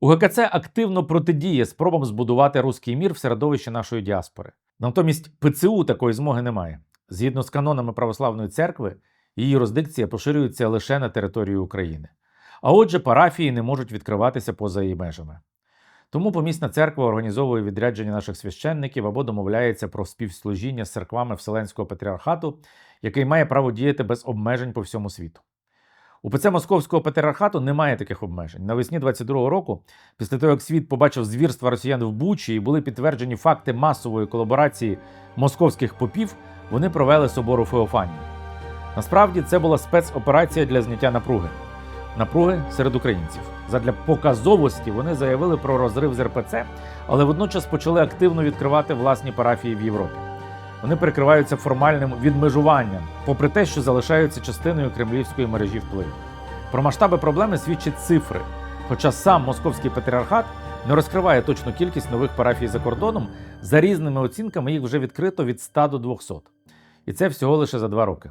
УГКЦ активно протидіє спробам збудувати руський мір в середовищі нашої діаспори. Натомість ПЦУ такої змоги немає. Згідно з канонами православної церкви, її юрисдикція поширюється лише на територію України. А отже, парафії не можуть відкриватися поза її межами. Тому помісна церква організовує відрядження наших священників або домовляється про співслужіння з церквами Вселенського патріархату, який має право діяти без обмежень по всьому світу. У ПЦ Московського патріархату немає таких обмежень. Навесні 22-го року, після того, як світ побачив звірства росіян в Бучі і були підтверджені факти масової колаборації московських попів, вони провели собору Феофанії. Насправді це була спецоперація для зняття напруги. Напруги серед українців. Задля показовості вони заявили про розрив з РПЦ, але водночас почали активно відкривати власні парафії в Європі. Вони перекриваються формальним відмежуванням, попри те, що залишаються частиною кремлівської мережі впливу. Про масштаби проблеми свідчать цифри. Хоча сам московський патріархат не розкриває точну кількість нових парафій за кордоном, за різними оцінками їх вже відкрито від 100 до 200. І це всього лише за два роки.